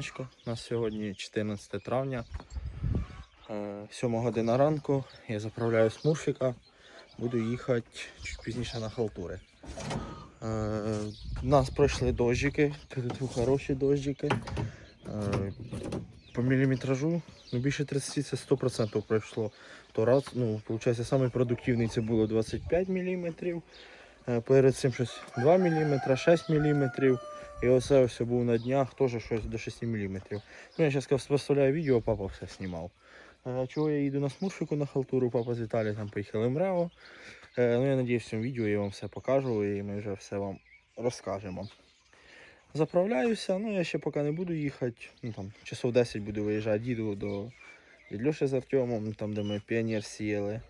раночку. У нас сьогодні 14 травня. Е, 7 година ранку. Я заправляю смурфіка. Буду їхати чуть пізніше на халтури. Е, У нас пройшли дощики, тут хороші дощики. Е, По міліметражу ну, більше 30 це 100% пройшло. То раз, ну, виходить, самий це було 25 мм. Перед цим щось 2 мм, 6 мм. І оце все був на днях, теж щось до 6 мм. Ну, я зараз поставляю відео, папа все знімав. Е, Чого я їду на смурфику на халтуру, папа з Віталієм там поїхали в МРЕО. Е, Ну, я надіюсь, в цьому відео я вам все покажу і ми вже все вам розкажемо. Заправляюся, ну я ще поки не буду їхати. Ну, там, часов 10 буду виїжджати, їду до від Льоші з Артемом, там де ми піонер сіяли.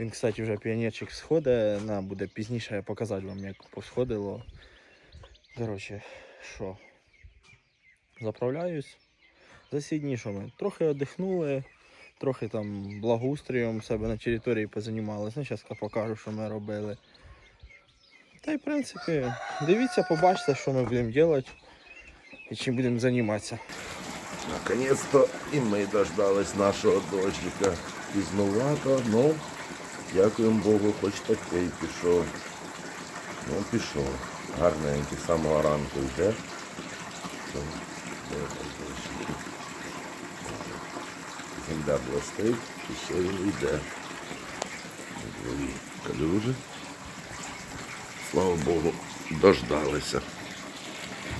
Він, кстати, вже піонерчик сходить, на, буде пізніше показати вам, як посходило. Коротше, що? Заправляюсь. За що ми трохи віддихнули, трохи там благоустрієм себе на території позанімалися. Ну, зараз покажу, що ми робили. Та й в принципі, дивіться, побачите, що ми будемо робити і чим будемо займатися. Наконец-то і ми дождались нашого дощика. Пізновато, ну, дякуємо Богу, хоч такий пішов. Ну, пішов. Гарненький, з самого ранку йде. Земля блистить, і ще він йде. Дві калюжі. Слава Богу, дождалися.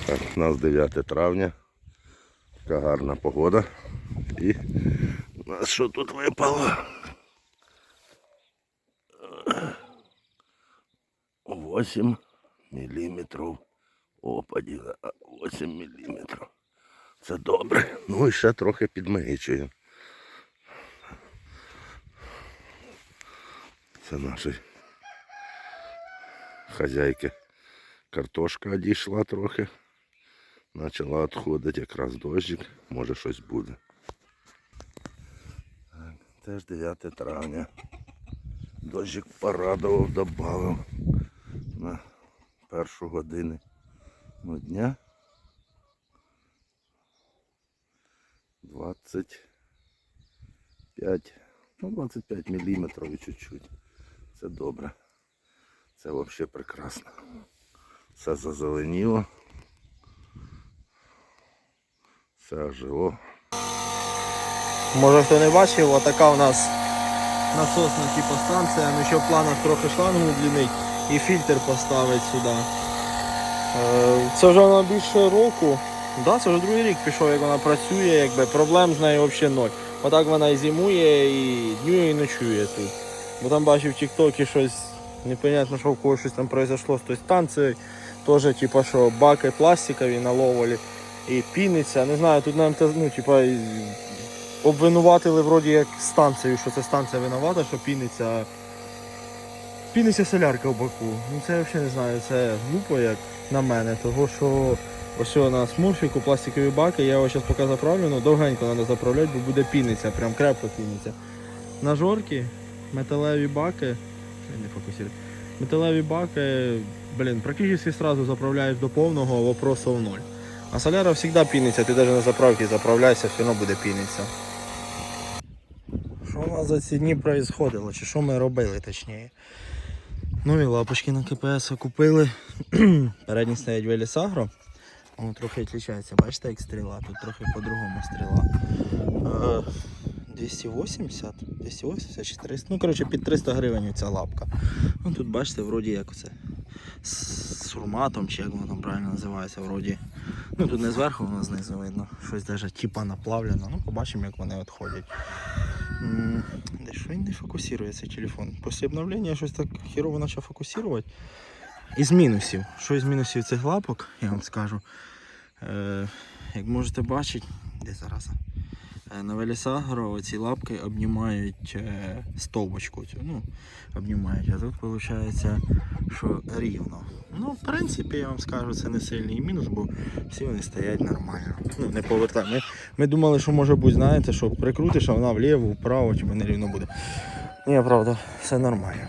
Так, у нас 9 травня. Така гарна погода. І у нас що тут випало? 8 міліметрів опадів. 8 міліметрів. Це добре. Ну і ще трохи підмигичує. Це наші хазяйки. Картошка одійшла трохи. Почала відходити якраз дощик, може щось буде. Теж 9 травня. Дощик порадував, додав на першу годину ну, дня. 25, ну 25 міліметрів і чуть-чуть. Це добре. Це взагалі прекрасно. Все зазеленіло. Все ожило. Може хто не бачив, отака у нас насосна типу станція. Ну ще в планах трохи шлангу удлінить і фільтр поставити сюди. Е, Це вже вона більше року. Да, це вже другий рік пішов, як вона працює, якби проблем з нею взагалі ноль. Отак вона і зимує, і днює, і ночує тут. Бо там бачив в Тіктокі щось непонятно, що в когось щось там произошло з тою станцією. Теж, типу, що баки пластикові на і піниться. Не знаю, тут нам ну, типа, обвинуватили вроді як станцію, що це станція винувата, що піниться. Піниться солярка в баку. Ну це я взагалі не знаю, це глупо як на мене, того що ось на смурфіку пластикові баки, я його зараз поки заправлю, але довгенько треба заправляти, бо буде піниться, прям крепко піниться. На жорки, металеві баки. Не фокусую. Металеві баки, блін, практично одразу заправляєш до повного, вопросов ноль. А соляра завжди піниться, ти навіть на заправці заправляйся, все одно буде пінитися. Що у нас за ці дні происходило, чи що ми робили точніше? Нові лапочки на КПС купили. Передні стоять Велісагро. Воно трохи відрізняється, бачите, як стріла, тут трохи по-другому стріла. Е, 280, 280 чи 300, ну коротше під 300 гривень ця лапка. Ну тут бачите, вроді як оце з сурматом, чи як воно там правильно називається, вроді. Ну тут не зверху, воно знизу видно. Щось навіть типа наплавлено. Ну побачимо як вони відходять. Де що він не фокусує цей телефон? Після обновлення щось так хірово почав фокусувати. Із мінусів. Що із мінусів цих лапок, я вам скажу. Е, як можете бачити, де зараз? Е, На Велісагро ці лапки обнімають е, стовбочку цю. Ну, обнімають, а тут виходить, що рівно. Ну, в принципі, я вам скажу, це не сильний мінус, бо всі вони стоять нормально. Ну, не повертай. Ми, ми думали, що може бути, знаєте, що прикрутиш, а вона вліво, вправо, чи не рівно буде. Ні, правда, все нормально.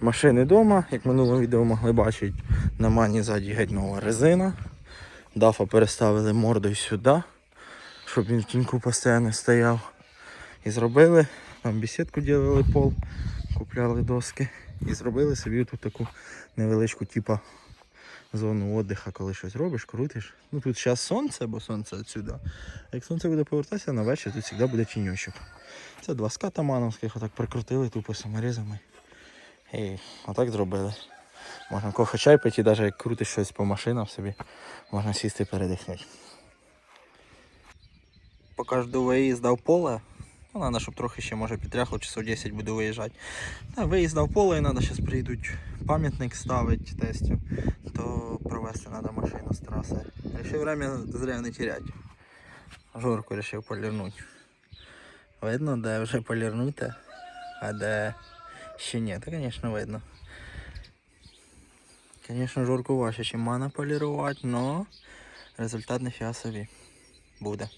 Машини вдома, як в минулому відео могли бачити, на мані ззаді геть нова резина. Дафа переставили мордою сюди, щоб він в тіньку постійно стояв. І зробили, там бесідку ділили пол, купляли доски і зробили собі тут таку невеличку, типа зону віддиха, коли щось робиш, крутиш. Ну тут зараз сонце, бо сонце відсюди. Як сонце буде повертатися на вечір, тут завжди буде тіньочок. Це два ската мановських, отак прикрутили тупо саморізами. І отак зробили. Можна кофе чай пити, навіть як крутиш щось по машинам собі, можна сісти передихнути. Поки жду виїзда в поле, ну, треба, щоб трохи ще може підтряхло, часов 10 буду виїжджати. Та, виїзда в поле і треба зараз приїдуть пам'ятник ставити тестю, то провести треба машину з траси. Рішив время зря не теряти. Жорку вирішив полірнути. Видно, де вже полірнути, а де ще ні, то звісно видно. Звісно, жорку важче, чим мана полірувати, але результат не собі буде.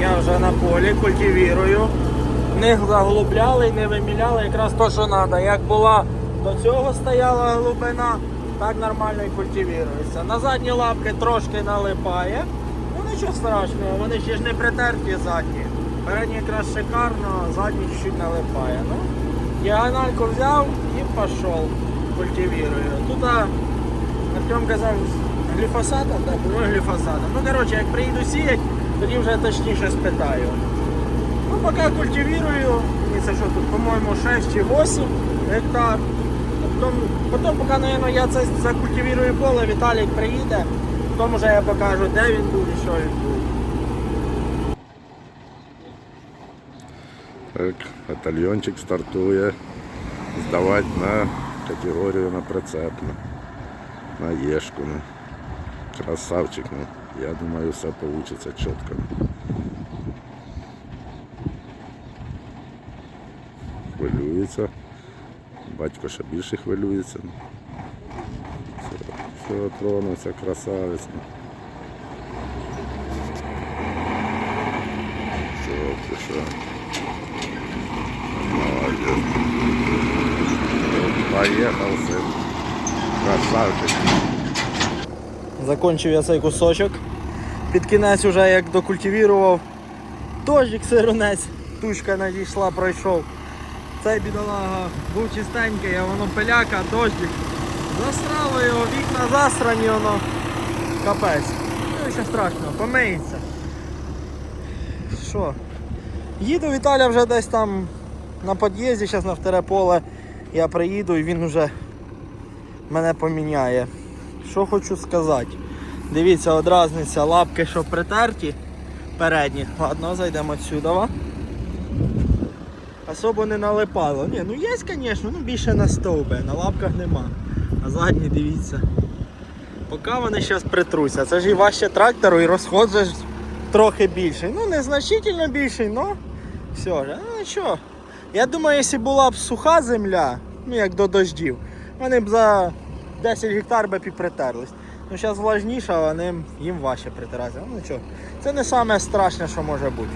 Я вже на полі культивірую. Не заглубляли, не виміляли якраз то, що треба. Як була до цього стояла глибина, так нормально і культивірується. На задні лапки трошки налипає. Ну нічого страшного, вони ще ж не притерті задні. Передні якраз шикарно, а задні чуть-чуть налипає. Ну, діагональку взяв і пішов. Культивірую. Тут Артем казав гліфосатом, так, по-моєму гліфосатом. Ну коротше, як приїду сіять, тоді вже точніше спитаю. Ну, поки культивірую, і це що тут, по-моєму, 6 чи 8 гектар. Потім, потім поки, наверное, я це закультивірую поле, Віталік приїде, потім вже я покажу, де він був і що він був. Так, батальйончик стартує здавати на категорію на прицепну. На єшку. Ну. Красавчик. Ну. Я думаю, все вийде чітко. Хвилюється. Батько ще більше хвилюється. Все, все тронувся, красавець. Все, пішов. Молодец. Поехал сын. Красавчик. Закончив я цей кусочок. Під кінець уже як докультивірував. Дощик сиронець, тучка надійшла, пройшов. Цей бідолага був чистенький, а воно пиляка, дощик. Засрало його, вікна засрані, воно капець. Ну що страшного, помиється. Що? Їду Віталя вже десь там на під'їзді, зараз на вторе поле. Я приїду і він вже мене поміняє. Що хочу сказати. Дивіться, от разниця, лапки, що притерті передні. Ладно, зайдемо отсюди. ва. Особо не налипало. Ні, ну є, звісно, ну більше на стовби, на лапках нема. А задні дивіться. Поки вони зараз притруся. Це ж і важче трактору, і розход же трохи більший. Ну, незначительно більший, але все ж. Ну нічого. Я думаю, якщо була б суха земля, ну як до дождів, вони б за 10 гектар би притерлись. Ну зараз влажніше, а вони, їм важче притиратися. Ну нічого. Це не саме страшне, що може бути.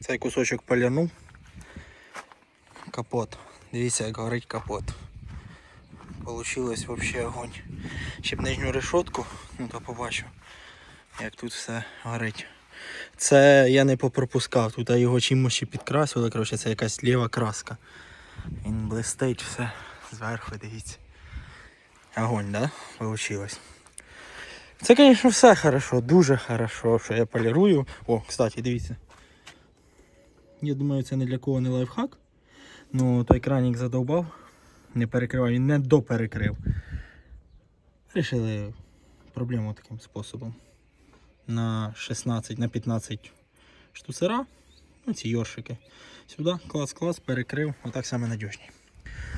Цей кусочок полірнув. Капот. Дивіться, як горить капот. Получилось взагалі огонь. Ще б нижню решетку, ну то побачу, як тут все горить. Це я не попропускав, тут його чимось ще підкрасили, коротше, це якась ліва краска. Він блистить все зверху, дивіться. Огонь, да? Получилось. Це, звісно, все хорошо, дуже хорошо, що я полірую. О, кстати, дивіться. Я думаю, це не для кого не лайфхак. Ну, той кранік задовбав, не перекривав, він не доперекрив. Рішили проблему таким способом. На 16, на 15 штуцера. Ну, ці йоршики. Сюди, клас-клас, перекрив, отак саме надіжні.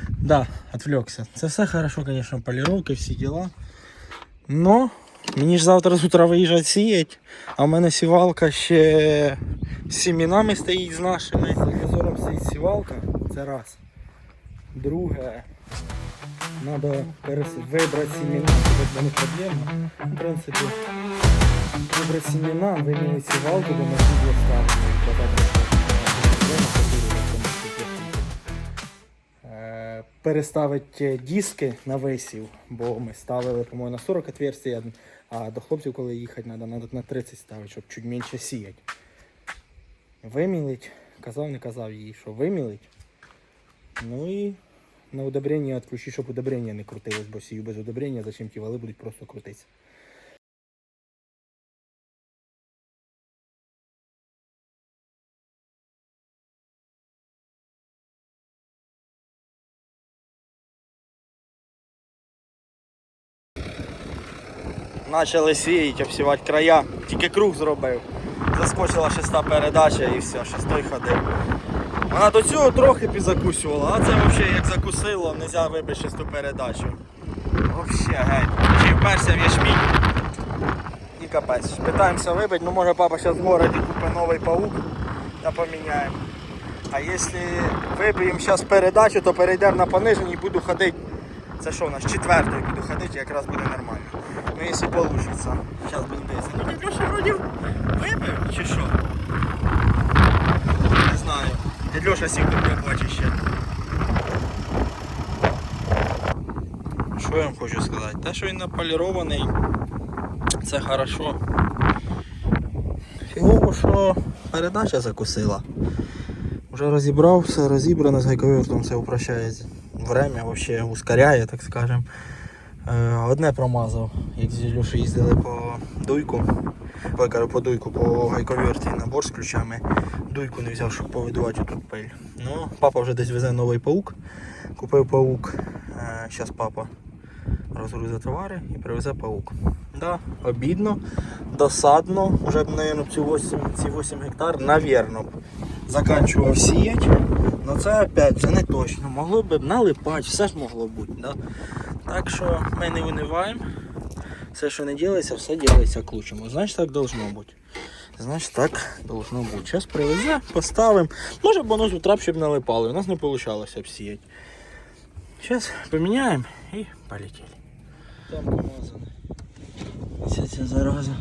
Да, отвлекся. Це все хорошо, конечно, полировки, всі діла. Но мені ж завтра з утра виїжджати сіять, а в мене сівалка ще з сімінами стоїть з нашими. Візором стоїть сівалка, це раз. Друге, треба вибрати сіміна, щоб не проблема. В принципі, вибрати сіміна, вимінити сівалку, бо на сідло ставимо. Переставити диски на висів, бо ми ставили, по-моєму, на 40 отверстий, а до хлопців, коли їхати, треба, треба на 30 ставити, щоб чуть менше сіяти. Вимілить, казав, не казав їй, що вимілить. Ну і на удобрення відключи, щоб удобрення не крутилось, бо сію без удобрення, зачем ті вали будуть просто крутитися. Почали сіяти, обсівати края. Тільки круг зробив. Заскочила шеста передача і все, шестой ходив. Вона до цього трохи підзакусювала, а це взагалі як закусило, не можна вибити шесту передачу. Взагалі геть. Вперся в ячмінь. І капець. Питаємося вибити, ну може папа зараз в городі купить новий паук та поміняємо. А якщо виб'ємо зараз передачу, то перейдемо на пониження і буду ходити. Це що у нас? Четвертою буду ходити, якраз буде нормально. Ну якщо вийде. Зараз будемо дивитися. Ну дядь Льоша вроді вибив чи що? Не знаю. Дядь Льоша сів тут не бачить ще. Що я вам хочу сказати? Те, що він наполірований, це хорошо. Фігово, що передача закусила. Уже розібрав, все розібрано з гайковертом, все упрощає время, вообще ускоряє, так скажем. Е, Одне промазав, як з Ілюші їздили по дуйку. Ой, по дуйку, по гайковерті набор з ключами. Дуйку не взяв, щоб повидувати тут пиль. Ну, папа вже десь везе новий паук. Купив паук. Зараз папа розгрузить товари і привезе паук. Да, обідно, досадно. Вже б, мабуть, ці 8, ці 8 гектар, навірно, б заканчував сіять. Ну це опять вже не точно. Могло б налипати, все ж могло бути. Да? Так що ми не виниваємо. Все, що не ділиться, все ділиться к лучшему. Значить так должно бути. Значить так должно бути. Зараз привезе, поставимо. Може б воно з утра щоб налипало. У нас не вийшло обсіяти. Зараз поміняємо і полетіли. Там помазано. Ця ця зараза.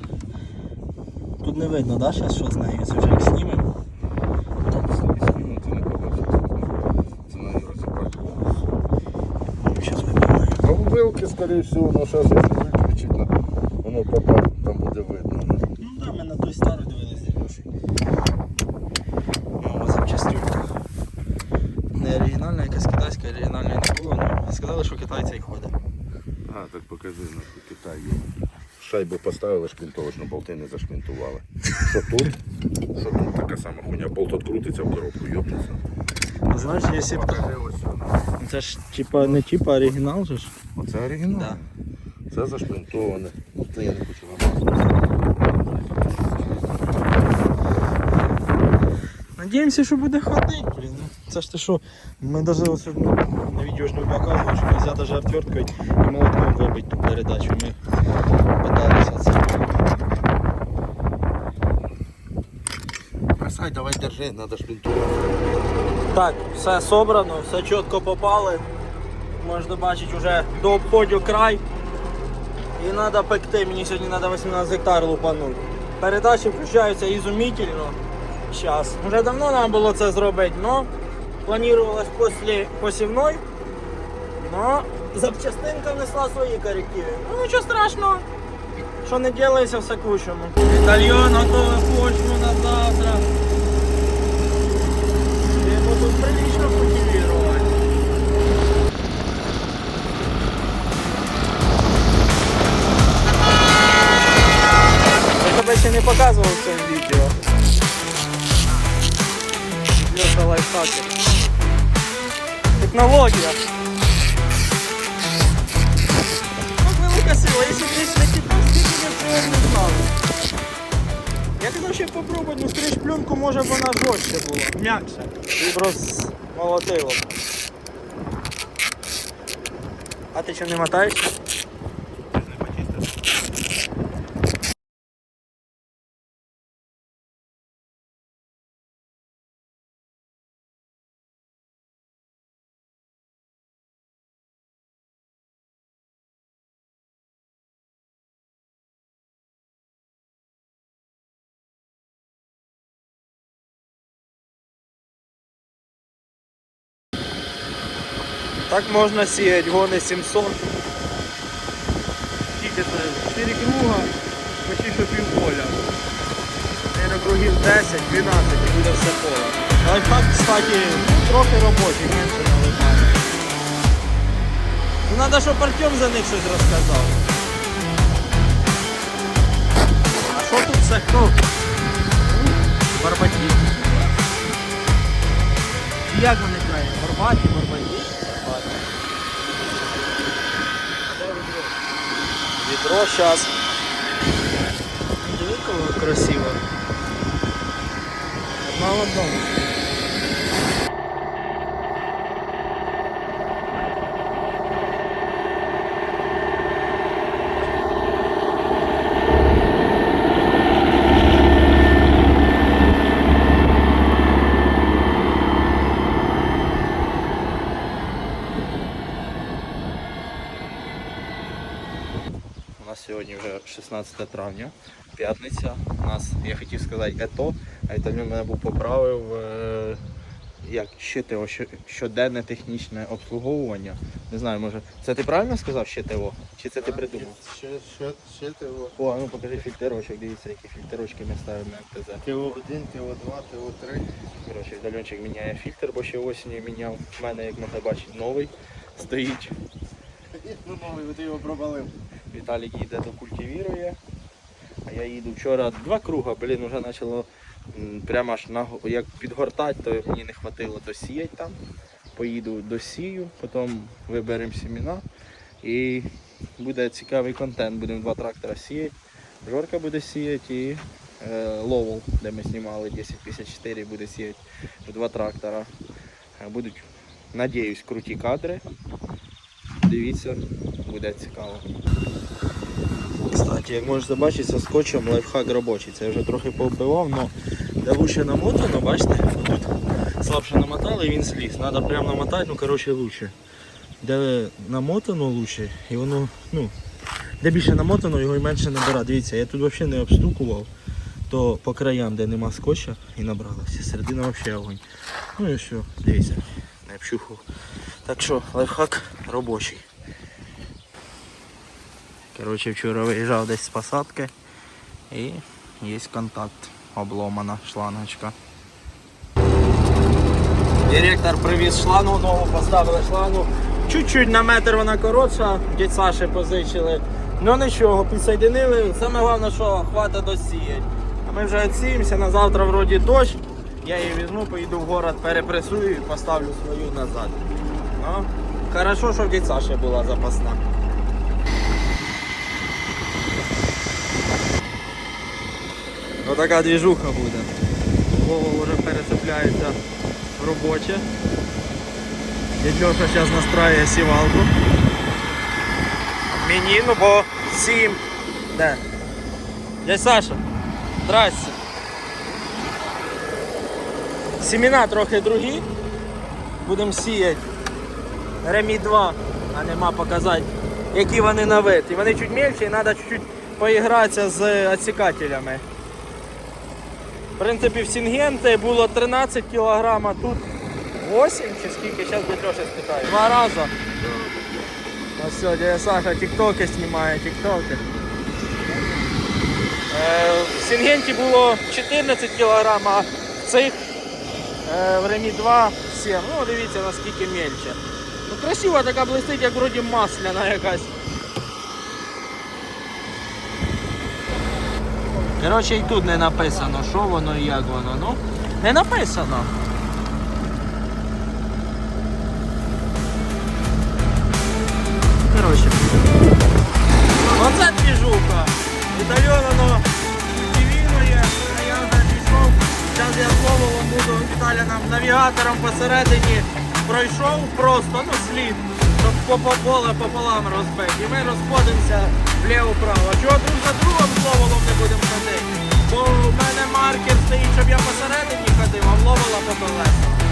Тут не видно, да, зараз що з нею? Це вже як знімемо. Зараз вибираємо. Вилки, скоріше всього, ну зараз якщо ну, воно попа, там буде видно. Ну да, ми на той старий дивилися гроші. Нова запчастюка. Не оригінальна, якась китайська, оригінальної не було. Ну, сказали, що китайці й ходить. А, так покажи, на Китай є. Шайбу поставили шпінтовочну, болти не зашпінтували. Що тут? Що тут така сама хуйня? Болт відкрутиться в коробку, йобнеться. Знаєш, якщо б... Покажи ось воно. Це ж типа не типа оригінал же ж. Оце оригінал. Да. Це зашпінтоване. Це я не хочу ламати. Надіємося, що буде ходити, блін. ну. Це ж ти що, ми навіть ось, на відео ж не показували, що нельзя навіть отверткою і молотком вибити ту передачу. Ми питалися це. Бросай, давай держи, треба шпінтувати. Так, все собрано, все чітко попали. Можна бачити вже до обходу край. І треба пекти, мені сьогодні треба 18 гектар лупанути. Передачі включаються ізумітельно. Зараз. Вже давно нам було це зробити, але планувалось після посівної. Но запчастинка внесла свої корективи. Ну нічого страшного. Що не ділається, все к лучшому. Італьйон готовий почву на завтра. Ще не показував в цьому відео. Льоша лайфхакер. Технологія. От велика сила, якщо десь не кидав, скільки я цього не знав. Я казав, що попробувати, ну скоріш пленку може б вона жорстче була, м'якше. І розмолотило. А ти що не мотаєш? Так можна сіяти гони 700. Скільки це? 4 круга, почти що пів поля. Наверно, кругів 10, 12 і буде все поле. Лайфхак, кстати, трохи робочий, менше наливає. Ну треба, щоб Артем за них щось розказав. А що тут це хто? Барбаті. Як вони крають? Барбаті, барбаті? Барбаті. Відро зараз. Диви, красиво. Мало в одному. У нас сьогодні вже 16 травня, п'ятниця. У нас, я хотів сказати, ЕТО, а це він мене був поправив. е, Як ЩТО, що- щоденне технічне обслуговування. Не знаю, може. Це ти правильно сказав ЩТО? Чи це ти придумав? Ще О, ну покажи фільтрочок, дивіться, які фільтрочки ми ставимо на МТЗ. ТО1, ТО2, ТО3. Коротше, Дальончик міняє фільтр, бо ще осінню міняв. У мене, як можна бачити, новий стоїть. Ну новий, ти його пробалив. Віталік їде докультивірує. А я їду вчора два круга, блін, вже почало прямо аж на, як підгортати, то мені не хватило то сіять там. Поїду досію, потім виберемо семена і буде цікавий контент. Будемо два трактора сіяти. Жорка буде сіяти і е, Ловол, де ми знімали 1054, буде сіяти в два трактора. Е, Будуть, надіюсь, круті кадри. Дивіться, буде цікаво. Кстати, як можете бачити, со скотчем лайфхак робочий. Це я вже трохи повбивав, але де лучше намотано, бачите, тут слабше намотали і він сліз. Треба прямо намотати, ну коротше лучше. Де намотано лучше, і воно, ну, де більше намотано, його і менше набира. Дивіться, я тут взагалі не обстукував, то по краям, де нема скотча, і набралося. Середина взагалі огонь. Ну і все, дивіться, не общухав. Так що лайфхак робочий. Коротше, вчора виїжджав десь з посадки і є контакт. Обломана шлангочка. Директор привіз шлангу нову, поставили шлангу. Чуть-чуть на метр вона коротша, дядь Саші позичили. Ну нічого, підсоєдинили. Саме головне, що хватить досіять. А ми вже відсіємося, на завтра вроді дощ. Я її візьму, поїду в город, перепресую і поставлю свою назад. Ну, хорошо, що в дядь Саші була запасна. Отака двіжуха буде. Вова вже перецепляється в робоче. Дядь зараз настраює сівалку. Мені, ну бо сім. Де? Дядь Саша, здрасте. Семена трохи другі. Будемо сіяти. Ремі 2, а нема показати, які вони на вид. І вони чуть мельче, і треба чуть-чуть поігратися з відсікателями. В принципі, в Сінгенти було 13 кг, а тут 8 чи скільки, зараз Леша спитаю. Два рази. Ось все, дядя Саша тіктоки знімає, тіктоки. Е, в Сінгенті було 14 кг, а в цих е, в Ремі 2 7. Ну, дивіться наскільки мельче. Ну, красива така блистить, як вроді масляна якась. Коротше, і тут не написано, що воно і як воно. Ну, не написано. Коротше. Оце двіжуха. Італьон воно а я вже. Зараз я слово вам буду Віталя навігатором посередині пройшов просто, ну слід, щоб по поле пополам розбити. І ми розходимося вліво-право. А чого друг за другом ловолом не будемо ходити? Бо в мене маркер стоїть, щоб я посередині ходив, а вловила по колесах.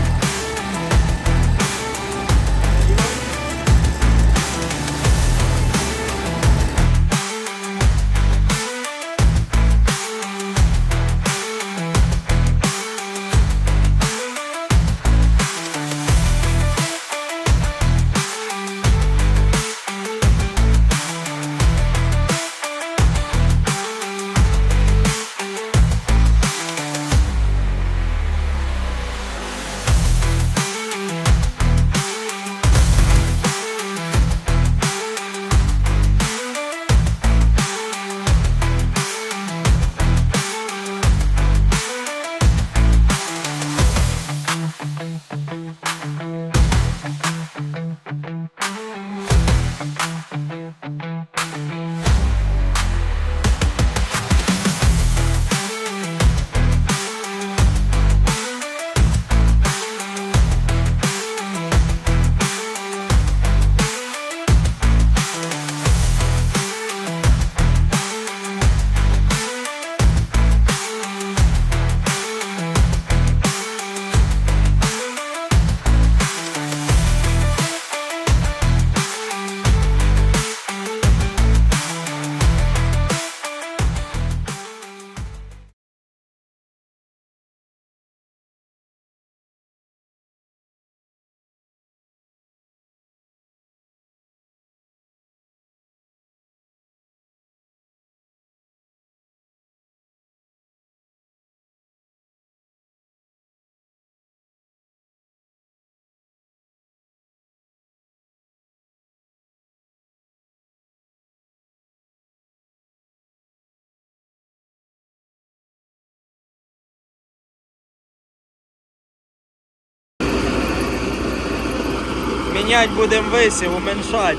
Міняти будемо висів, уменьшати.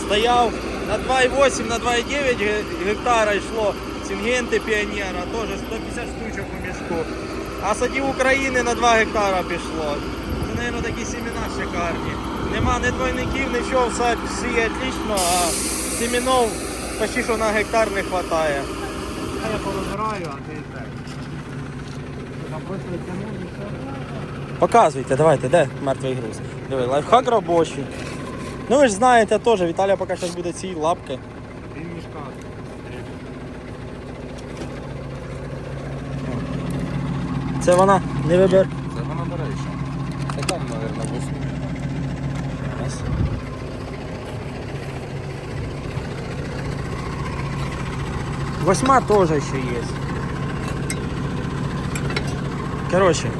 Стояв на 2,8, на 2,9 гектара йшло сінгенти піонера, теж 150 штучок у мішку. А садів України на 2 гектара пішло. Це, мабуть, такі семена шикарні. Нема ні двойників, нічого, все всі отлично, а семенов почти що на гектар не вистачає. Я порозбираю, а ти так. Все. Показуйте, давайте, де мертвий груз. Диви, лайфхак робочий. Ну ви ж знаєте теж, Віталія поки зараз буде ці лапки. Він мішка. Це вона не вибер. Це вона бере ще. Та там, мабуть, восьми. Восьма теж ще є. Коротше.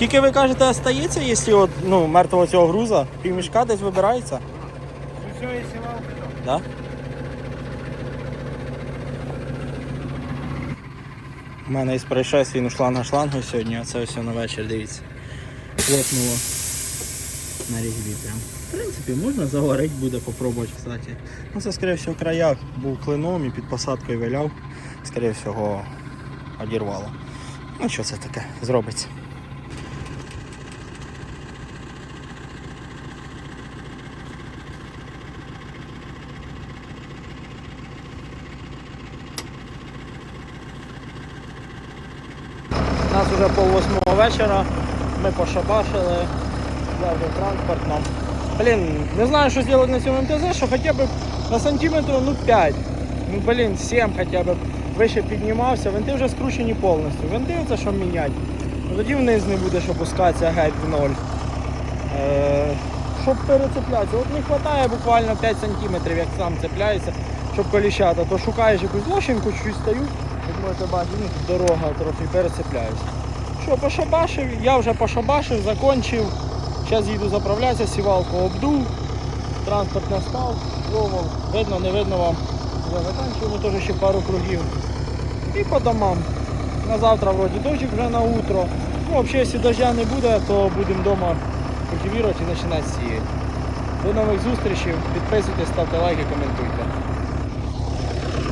Скільки ви кажете остається, якщо от, ну, мертвого цього груза? Півмішка десь вибирається? Все, сівалки там. Да? У мене із происшествий ну, шланга шлангу сьогодні, а це все на вечір, дивіться. Хлопнуло на різьбі прям. В принципі, можна заварити буде, попробувати, кстати. Ну це, скоріше всього, края був клином і під посадкою виляв. Скоріше всього, одірвало. Ну що це таке, зробиться. У нас вже пол восьмого вечора. Ми пошабашили. Я вже транспортно. Блін, не знаю, що зробити на цьому МТЗ, що хоча б на сантиметр ну 5. Ну блін, 7 хоча б вище піднімався. Винти вже скручені повністю. Винти це що міняти. Ну, тоді вниз не будеш опускатися геть в ноль. Е, щоб перецеплятися. От не вистачає буквально 5 сантиметрів, як сам цепляється, щоб коліщата. То шукаєш якусь лощинку, чуть стою, як можете бачити, дорога трохи перецепляюся. Що, пошабашив, я вже пошабашив, закончив. Зараз їду заправлятися, сівалку обдув, транспорт не став, пробував. Видно, не видно вам. Я закінчуємо теж ще пару кругів. І по домам. На завтра вроді дощик вже на утро. Ну, взагалі, якщо дождя не буде, то будемо вдома культивувати і починати сіяти. До нових зустрічей, підписуйтесь, ставте лайки, коментуйте.